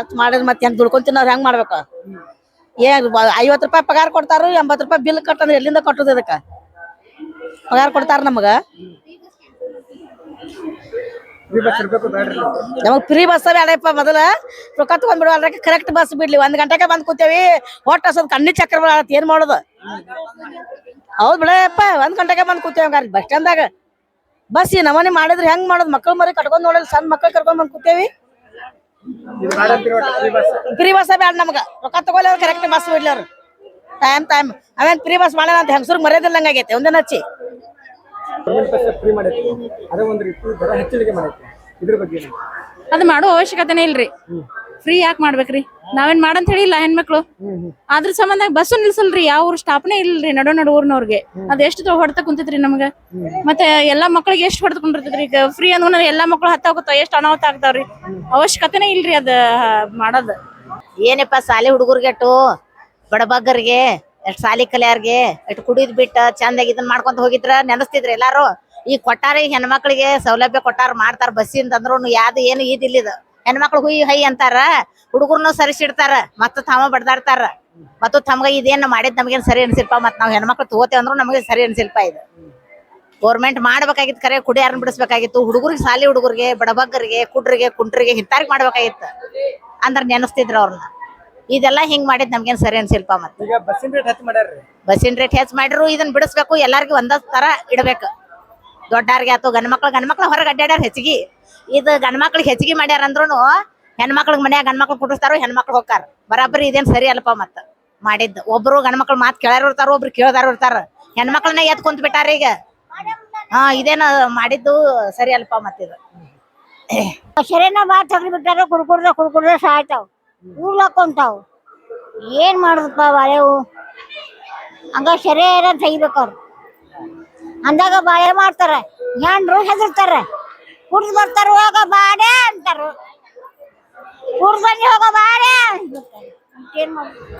ಎಷ್ಟ್ ಮಾಡಿದ್ರ ಮತ್ತೆ ಹೆಂಗ್ ದುಡ್ಕೊಂಡ್ ಹೆಂಗ್ ಮಾಡ್ಬೇಕು? ಏನ್ ಐವತ್ ರೂಪಾಯಿ ಪಗಾರ ಕೊಡ್ತಾರ ಎಂಬತ್ ರೂಪಾಯಿ ಬಿಲ್ ಕಟ್ಟಂದ್ರೆ ಎಲ್ಲಿಂದ ಕಟ್ಟುದು ಇದಕ್ಕ? ಪಗಾರ ಕೊಡ್ತಾರ ನಮಗ. ನಮಗ್ ಫ್ರೀ ಬಸ್ ಬೇಡಪ್ಪ ಮೊದಲ. ರೊಕ್ಕ ತಗೊಂಡ್ಬಿಡುವ ಅದ್ರಾಗ ಕರೆಕ್ಟ್ ಬಸ್ ಬಿಡ್ಲಿ. ಒಂದ್ ಗಂಟೆಗೆ ಬಂದ್ ಕೂತೇವಿ, ಹೊಟ್ಟ ಹಸೋದ್ ಕಣ್ಣಿ ಚಕ್ರ ಬಿಡತ್ ಏನ್ ಮಾಡೋದು? ಹೌದ್ ಬಿಡಪ್ಪ, ಒಂದ್ ಗಂಟೆಗೆ ಬಂದ್ ಕೂತೇವಿ ಹಂಗಾರ ಬಸ್ ಸ್ಟ್ಯಾಂಡ್ದಾಗ. ಬಸ್ ಈ ನಮನಿ ಮಾಡಿದ್ರೆ ಹೆಂಗ್ ಮಾಡೋದು? ಮಕ್ಕಳು ಮರಿ ಕಟ್ಕೊಂಡ್ ನೋಡಲ್ಲ ಸಣ್ಣ ಮಕ್ಳು ಕರ್ಕೊಂಡ್ ಬಂದ್ ಕೂತೇವಿ. ಫ್ರೀ ಬಸ್ ಬೇಡ ನಮ್ಗೆ. ರೊಕ್ಕ ತಗೊಲ್ಲ ಕರೆಕ್ಟ್ ಬಸ್ ಬಿಡ್ಲವ್ರು ಟೈಮ್ ಟೈಮ್ ಅವೇನ್ ಫ್ರೀ ಬಸ್ ಮಾಡ್ಯಾನ ಅಂತ ಹೆಂಗಸ್ರಿಗೆ ಮರ್ಯಾದಿಲ್ಲಂಗ ಆಗೈತೆ. ಒಂದೇ ಹಚ್ಚಿ. ಫ್ರೀ ಮಾಡೈತಿ ಅದೇ ಒಂದ್ ರೀತಿ ದರ ಹೆಚ್ಚಳಿಕೆ ಮಾಡೈತಿ ಇದ್ರ ಬಗ್ಗೆ ಏನು? ಅದ್ ಮಾಡೋ ಅವಶ್ಯಕತೆನೇ ಇಲ್ರಿ. ಫ್ರೀ ಯಾಕೆ ಮಾಡ್ಬೇಕ್ರಿ? ನಾವೇನ್ ಮಾಡಂತ ಹೇಳಿಲ್ಲ ಹೆಣ್ಮಕ್ಳು. ಅದ್ರ ಸಂಬಂಧ ಬಸ್ ನಿಲ್ಸಲ್ರಿ, ಯಾವ ಊರ್ ಸ್ಟಾಪ್ನೇ ಇಲ್ರಿ, ನಡು ನಡು ಊರ್ನವ್ರಿಗೆ. ಅದ್ ಎಷ್ಟು ಹೊಡೆತ ಕುಂತೈತ್ರಿ ನಮಗ. ಮತ್ತೆ ಎಲ್ಲಾ ಮಕ್ಳಿಗೆ ಎಷ್ಟು ಕುಂಡಿರ್ತೈತ್ರಿ ಈಗ ಫ್ರೀ ಅಂದ್ರ ಎಲ್ಲಾ ಮಕ್ಳು ಹತ್ತ ಎಷ್ಟು ಅನಾಹುತ ಆಗ್ತಾವ್ರಿ. ಅವಶ್ಯಕತೆನೇ ಇಲ್ರಿ ಅದ ಮಾಡೋದ್. ಏನಪ್ಪ ಸಾಲಿ ಹುಡುಗರ್ಗೆಟ್ಟು ಬಡಬಗ್ಗರಿಗೆ, ಎಷ್ಟ್ ಸಾಲಿ ಕಲಿಯಾರ್ಗೆ, ಎಷ್ಟ್ ಕುಡಿದ್ ಬಿಟ್ಟ, ಚಂದಾಗಿ ಇದನ್ ಮಾಡ್ಕೊಂತ ಹೋಗಿದ್ರ ನೆನಸ್ತಿದ್ರಿ ಎಲ್ಲಾರು? ಈಗ ಕೊಟ್ಟಾರ ಈಗ ಹೆಣ್ಮಕ್ಳಿಗೆ ಸೌಲಭ್ಯ ಕೊಟ್ಟಾರ, ಮಾಡ್ತಾರ ಬಸ್ಸಿಂದ ಅಂದ್ರು ಯಾವ್ದು ಏನು ಇದಿಲ್ಲ ಇದು ಹೆಣ್ಮಕ್ಳು ಹುಯಿ ಹೈ ಅಂತಾರ ಹುಡುಗರ್ನು ಸರಿಸಿಡ್ತಾರ ಮತ್ತ ತಮ್ಮ ಬಡ್ದಾಡ್ತಾರ. ಮತ್ತು ತಮ್ಗ ಇದೇನ್ ಮಾಡಿದ್ ನಮ್ಗೇನ್ ಸರಿ ಅನ್ಸಿಲ್ಪ ಮತ್ ನಾವ್ ಹೆಣ್ಮಕ್ಳು ತಗೋತೇವೆ ಅಂದ್ರು ನಮಗೆ ಸರಿ ಅನ್ಸಿಲ್ಪ ಇದು. ಗೌರ್ಮೆಂಟ್ ಮಾಡ್ಬೇಕಾಗಿತ್ತು ಕರೆ ಕುಡಿಯಾರನ್ ಬಿಡಿಸ್ಬೇಕಾಗಿತ್ತು ಹುಡುಗರಿಗೆ ಸಾಲಿ ಹುಡುಗರಿಗೆ ಬಡಬಗ್ಗರಿಗೆ ಕುಡ್ರಿಗೆ ಕುಂಟ್ರಿಗೆ ಹಿಂತಾರಿಗೆ ಮಾಡ್ಬೇಕಾಗಿತ್ತು. ಅಂದ್ರ ನೆನಸ್ತಿದ್ರ ಅವ್ರನ್ನ ಇದೆಲ್ಲ ಹಿಂಗ್ ಮಾಡಿದ್ ನಮ್ಗೇನ್ ಸರಿ ಅನ್ಸಿಲ್ಪ ಮತ್ತೆ. ಈಗ ಬಸ್ಸಿನ ರೇಟ್ ಹೆಚ್ಚು ಮಾಡ್ಯಾರ್ರಿ. ಬಸ್ಸಿನ ರೇಟ್ ಹೆಚ್ಚ್ ಮಾಡಿರು ಇದನ್ನ ಬಿಡಿಸ್ಬೇಕು ಎಲ್ಲಾರ್ಗು ಒಂದ ತರ ಇಡ್ಬೇಕು. ದೊಡ್ಡಾರ್ಗೆ ಆತು, ಗಂಡ ಮಕ್ಳು ಗಂಡ ಮಕ್ಳು ಹೊರಗೆ ಅಡ್ಡಾಡ್ಯಾರ ಹೆಚ್ಚಿಗೆ. ಇದು ಗಂಡ ಮಕ್ಳಿಗೆ ಹೆಚ್ಚಿಗೆ ಮಾಡ್ಯಾರ ಅಂದ್ರೂ ಹೆಣ್ಮಕ್ಳಿಗೆ ಮನ್ಯಾಗ ಗಂಡ ಮಕ್ಳು ಕುಡಿಸ್ತಾರೋ ಹೆಣ್ಮಕ್ಳು ಹೋಗ್ತಾರ ಬರಾಬರಿ ಇದೇನ್ ಸರಿ ಅಲ್ಪ ಮತ್ತೆ ಮಾಡಿದ್ದು. ಒಬ್ರು ಗಂಡ ಮಕ್ಳು ಮಾತು ಕೇಳೋರು ಇರ್ತಾರ, ಒಬ್ರು ಕೇಳದಾರ ಇರ್ತಾರ. ಹೆಣ್ಮಕ್ಳನ್ನ ಎತ್ ಕುಂತ ಬಿಟ್ಟಾರ ಈಗ. ಹಾ, ಇದೇನ ಮಾಡಿದ್ದು ಸರಿ ಅಲ್ಪ ಮತ್ತಿದು ಸರಿನ ಮಾತು ತೆಗ್ದು ಬಿಟ್ಟಾರ ಕುಡ್ಕುಡ್ದ ಕುಡ್ಕುಡ್ದ ಸಾಯ್ತಾವ್. ಉರ್ಲಾಕೊಂತಾವ್ ಏನ್ ಮಾಡುದಪ್ಪ ಬಾಳೆವು ಹಂಗ ಸರಿಯಾರ ತೆಗಿಬೇಕು ಅವ್ರು. ಅಂದಾಗ ಬಾಳೆ ಮಾಡ್ತಾರ. ಹೆಣ್ರು ಹೆದರ್ತಾರ. ಕುಡ್ದು ಬರ್ತಾರ, ಹೋಗ ಬಾಡೆ ಅಂತಾರ. ಕುಡ್ದು ಹೋಗ ಬಾಡೆ ಏನ್ ಮಾಡುದು